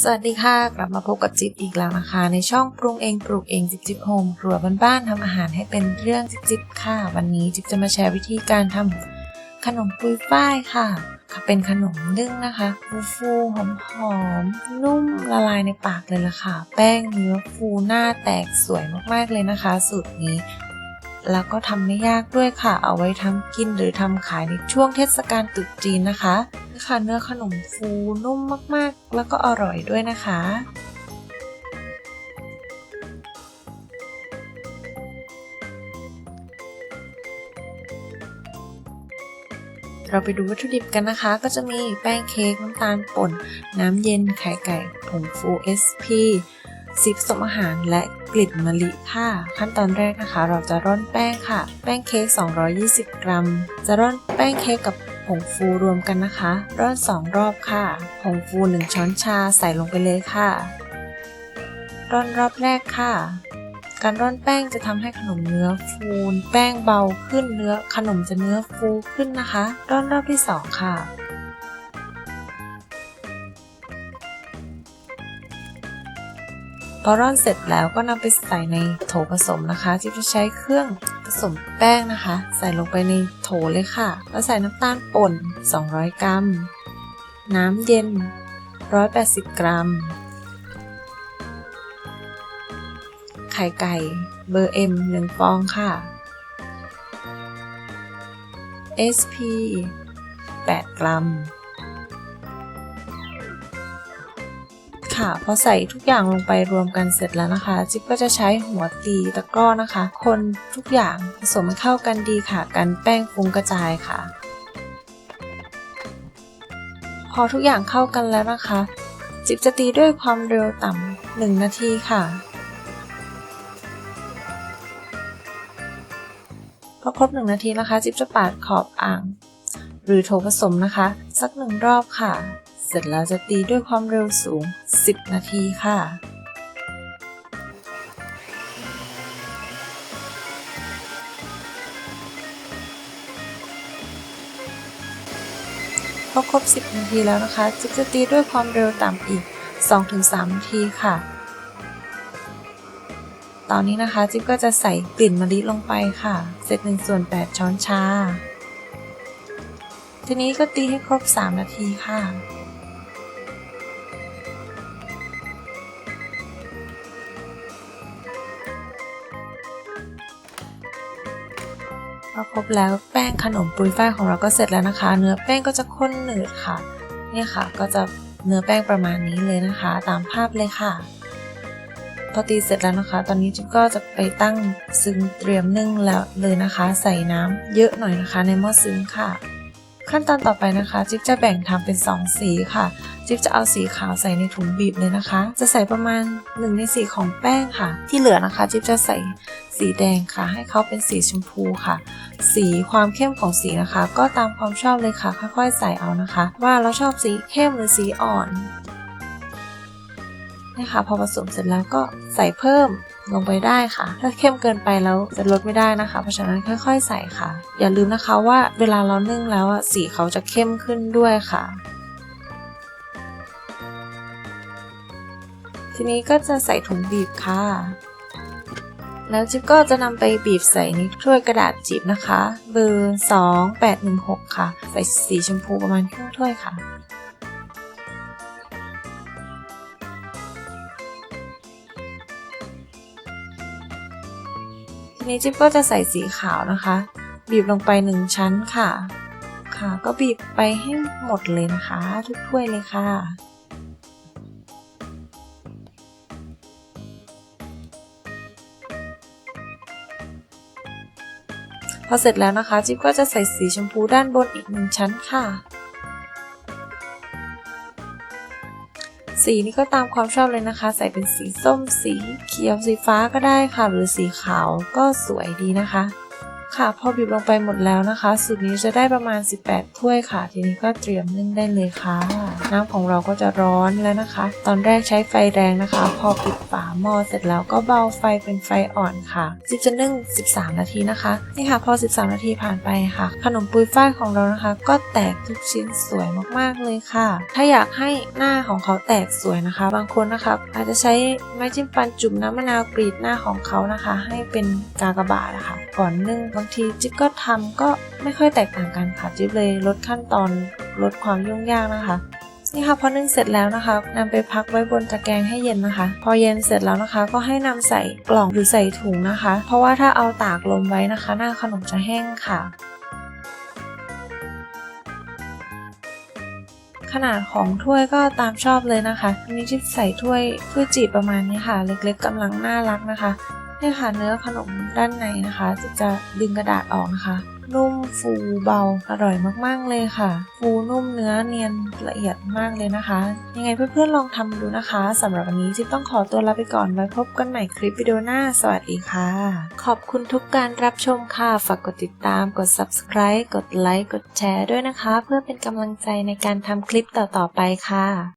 สวัสดีค่ะ กลับมาพบกับจิ๊บอีกแล้วนะคะ ในช่องปรุงเองปลูกเองจิ๊บจิ๊บโฮมครัวบ้านๆทำอาหารให้เป็นเรื่องจิ๊บจิ๊บค่ะ วันนี้จิ๊บจะมาแชร์วิธีการทำขนมปุยฝ้ายค่ะ เป็นขนมนึ่งนะคะ ฟูฟูหอมหอมๆนุ่มละลายในปากเลยล่ะค่ะ แป้งเนื้อฟูหน้าแตกสวยมากๆเลยนะคะ สูตรนี้ แล้วก็ทำไม่ยากด้วยค่ะ เอาไว้ทำกินหรือทำขายในช่วงเทศกาลตรุษจีนนะคะนะค่ะเนื้อขนมฟูนุ่มมากๆ แล้วก็อร่อยด้วยนะคะเราไปดูวัตถุดิบกันนะคะ ก็จะมีแป้งเค้กน้ำตาลป่น น้ำเย็นไข่ไก่ผงฟู SP ซีผสมอาหารและกลิ่นมะลิค่ะ ขั้นตอนแรกนะคะ เราจะร่อนแป้งค่ะ แป้งเค้ก 220 กรัม จะร่อนแป้งเค้กกับผงฟูรวมกันนะคะ ร่อน2รอบค่ะ ผงฟู 1 ช้อนชาใส่ลงไปเลยค่ะ ร่อนรอบแรกค่ะ การร่อนแป้งจะทำให้ขนมเนื้อฟูน แป้งเบาขึ้นเนื้อขนมจะเนื้อฟูขึ้นนะคะ ร่อนรอบที่ 2 ค่ะ พอร่อนเสร็จแล้วก็นำไปใส่ในโถผสมนะคะที่จะใช้เครื่องผสมแป้งนะคะ ใส่ลงไปในโถเลยค่ะ แล้วใส่น้ำตาลป่น 200 กรัม น้ำเย็น 180 กรัม ไข่ไก่ เบอร์ M 1ฟองค่ะ SP 8 กรัม ค่ะ พอใส่ทุกอย่างลงไปรวมกันเสร็จแล้วนะคะ จิ๊บก็จะใช้หัวตีตะกร้อนะคะ คนทุกอย่างผสมให้เข้ากันดีค่ะ กันแป้งฟุ้งกระจายค่ะ พอทุกอย่างเข้ากันแล้วนะคะ จิ๊บจะตีด้วยความเร็วต่ำหนึ่งนาทีค่ะพอครบหนึ่งนาทีนะคะ จิ๊บจะปาดขอบอ่าง หรือโถผสมนะคะ สักหนึ่งรอบค่ะ สร็จแล้วจะตีด้วยความเร็วสูง 10 นาทีค่ะ พอครบ 10 นาทีแล้วนะคะจิ๊บจะตีด้วยความเร็วต่ำอีก 2-3 นาทีค่ะ ตอนนี้นะคะจิ๊บก็จะใส่กลิ่นมะลิลงไปค่ะ เสร็จ1ส่วน 8 ช้อนชาทีนี้ก็ตีให้ครบ 3 นาทีค่ะ พอครบแล้วแป้งขนมปุยฝ้ายของเราก็เสร็จแล้วนะคะ เนื้อแป้งก็จะข้นหนืดค่ะเนี่ยค่ะ ก็จะเนื้อแป้งประมาณนี้เลยนะคะ ตามภาพเลยค่ะ พอตีเสร็จแล้วนะคะ ตอนนี้จิ๊บก็จะไปตั้งซึ้งเตรียมนึ่งแล้วเลยนะคะ ใส่น้ำเยอะหน่อยนะคะ ในหม้อซึ้งค่ะ ขั้นตอนต่อไปนะคะ จิ๊บจะแบ่งทำเป็น 2 สีค่ะ จิ๊บจะเอาสีขาวใส่ในถุงบีบเลยนะคะ จะใส่ประมาณ1ในสีของแป้งค่ะ ที่เหลือนะคะ จิ๊บจะใส่สีแดงค่ะ ให้เขาเป็นสีชมพูค่ะ สีความเข้มของสีนะคะ ก็ตามความชอบเลยค่ะ ค่อยๆ ใส่เอานะคะ ว่าเราชอบสีเข้มหรือสีอ่อนนี่ค่ะพอผสมเสร็จแล้วก็ใส่เพิ่ม ลงไปได้ค่ะ ถ้าเข้มเกินไปแล้วจะลดไม่ได้นะคะ เพราะฉะนั้นค่อย ๆ ใส่ค่ะ อย่าลืมนะคะว่าเวลาเรานึ่งแล้วสีเขาจะเข้มขึ้นด้วยค่ะทีนี้ก็จะใส่ถุงบีบค่ะ แล้วจิ๊บก็จะนำไปบีบใส่ในถ้วยกระดาษจีบนะคะ เบอร์ 2816 ค่ะ ใส่สีชมพูประมาณครึ่งถ้วยค่ะ ทีนี้จิ๊บก็จะใส่สีขาวนะคะ บีบลงไปหนึ่งชั้นค่ะ ค่ะ ก็บีบไปให้หมดเลยนะคะ ทุกถ้วยเลยค่ะพอเสร็จแล้วนะคะ จิ๊บก็จะใส่สีชมพูด้านบนอีกหนึ่งชั้นค่ะ สีนี่ก็ตามความชอบเลยนะคะ ใส่เป็นสีส้มสีเขียวสีฟ้าก็ได้ค่ะ หรือสีขาวก็สวยดีนะคะ ค่ะพอบีบลงไปหมดแล้วนะคะ สูตรนี้จะได้ประมาณ 18 ถ้วยค่ะ ทีนี้ก็เตรียมนึ่งได้เลยค่ะ น้ำของเราก็จะร้อนแล้วนะคะ ตอนแรกใช้ไฟแรงนะคะ พอปิดฝาหม้อเสร็จแล้วก็เบาไฟเป็นไฟอ่อนค่ะจิบจะนึ่ง 13 นาทีนะคะนี่ค่ะพอ 13 นาทีผ่านไปค่ะ ขนมปุยฝ้ายของเรานะคะ ก็แตกทุกชิ้นสวยมากๆเลยค่ะ ถ้าอยากให้หน้าของเขาแตกสวยนะคะ บางคนนะคะอาจจะใช้ไม้จิ้มฟันจุ่มน้ำมะนาวกรีดหน้าของเขานะคะ ให้เป็นกากบาทนะคะก่อนนึ่งบางทีจิ๊บก็ทำก็ไม่ค่อยแตกต่างกันค่ะจิ๊บเลยลดขั้นตอนลดความยุ่งยากนะคะนี่ค่ะพอนึ่งเสร็จแล้วนะคะนำไปพักไว้บนตะแกรงให้เย็นนะคะ พอเย็นเสร็จแล้วนะคะ ก็ให้นำใส่กล่องหรือใส่ถุงนะคะ เพราะว่าถ้าเอาตากลมไว้นะคะ หน้าขนมจะแห้งค่ะ ขนาดของถ้วยก็ตามชอบเลยนะคะอันนี้ที่ใส่ถ้วยถ้วยจีบประมาณนี้ค่ะ เล็กๆกำลังน่ารักนะคะ เนี่ยค่ะเนื้อขนมด้านในนะคะจะจะดึงกระดาษออกนะคะ นุ่มฟูเบาอร่อยมากๆเลยค่ะ ฟูนุ่มเนื้อเนียนละเอียดมากเลยนะคะ ยังไงเพื่อนๆลองทำดูนะคะสำหรับวันนี้จิ๊บต้องขอตัวลาไปก่อนไว้พบกันใหม่คลิปวิดีโอหน้า สวัสดีค่ะ ขอบคุณทุกการรับชมค่ะ ฝากกดติดตามกด subscribe กดไลค์กดแชร์ด้วยนะคะ เพื่อเป็นกำลังใจในการทำคลิปต่อๆไปค่ะ